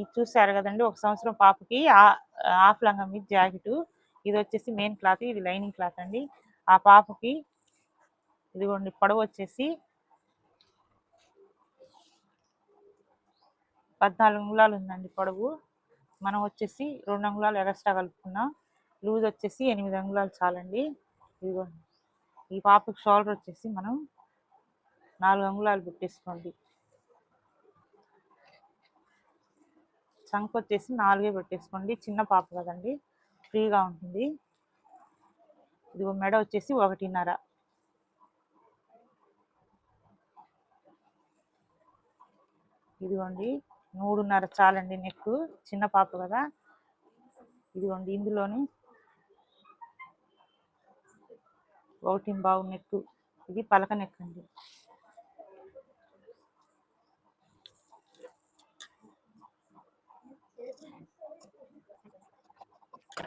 ఇది చూసారు కదండి ఒక సంవత్సరం పాపకి హాఫ్ లంగం మీద జాకెట్. ఇది వచ్చేసి మెయిన్ క్లాత్ ఇది లైనింగ్ క్లాత్ అండి. ఆ పాపకి ఇదిగోండి పొడవు వచ్చేసి పద్నాలుగు అంగుళాలు ఉందండి పొడవు. మనం వచ్చేసి రెండు అంగుళాలు ఎగస్ట్రా కలుపుకున్నాం లూజ్ వచ్చేసి ఎనిమిది అంగుళాలు చాలండి. ఇదిగోండి ఈ పాపకి షోల్డర్ వచ్చేసి మనం నాలుగు అంగుళాలు పెట్టేసుకోండి. చంక్ వచ్చేసి నాలుగే పెట్టేసుకోండి. చిన్న పాప కదండి. ఫ్రీగా ఉంటుంది. ఇదిగో మెడ వచ్చేసి ఒకటిన్నర. ఇదిగోండి మూడున్నర చాలండి నెక్. చిన్న పాప కదా. ఇదిగోండి ఇందులోని ఒకటి బావు నెక్. ఇది పలక నెక్ అండి.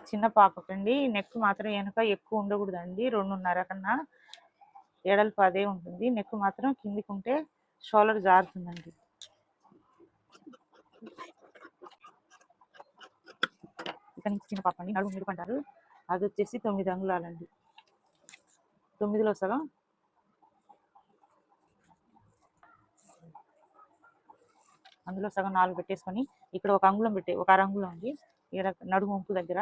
చిన్న పాపకండి. నెక్ మాత్రం వెనక ఎక్కువ ఉండకూడదండి. రెండున్నర కన్నా ఎడల్పు అదే ఉంటుంది. నెక్ మాత్రం కిందికి ఉంటే షోల్డర్ జారుతుందండి. ఇక్కడ నుంచి చిన్న పాప అండి నడుము మిరుపు అది వచ్చేసి తొమ్మిది అంగుళాలండి. తొమ్మిదిలో సగం అందులో సగం నాలుగు పెట్టేసుకొని ఇక్కడ ఒక అంగుళం పెట్టే ఒక అర అంగుళం ఉంది. ఇక్కడ నడుము వంపు దగ్గర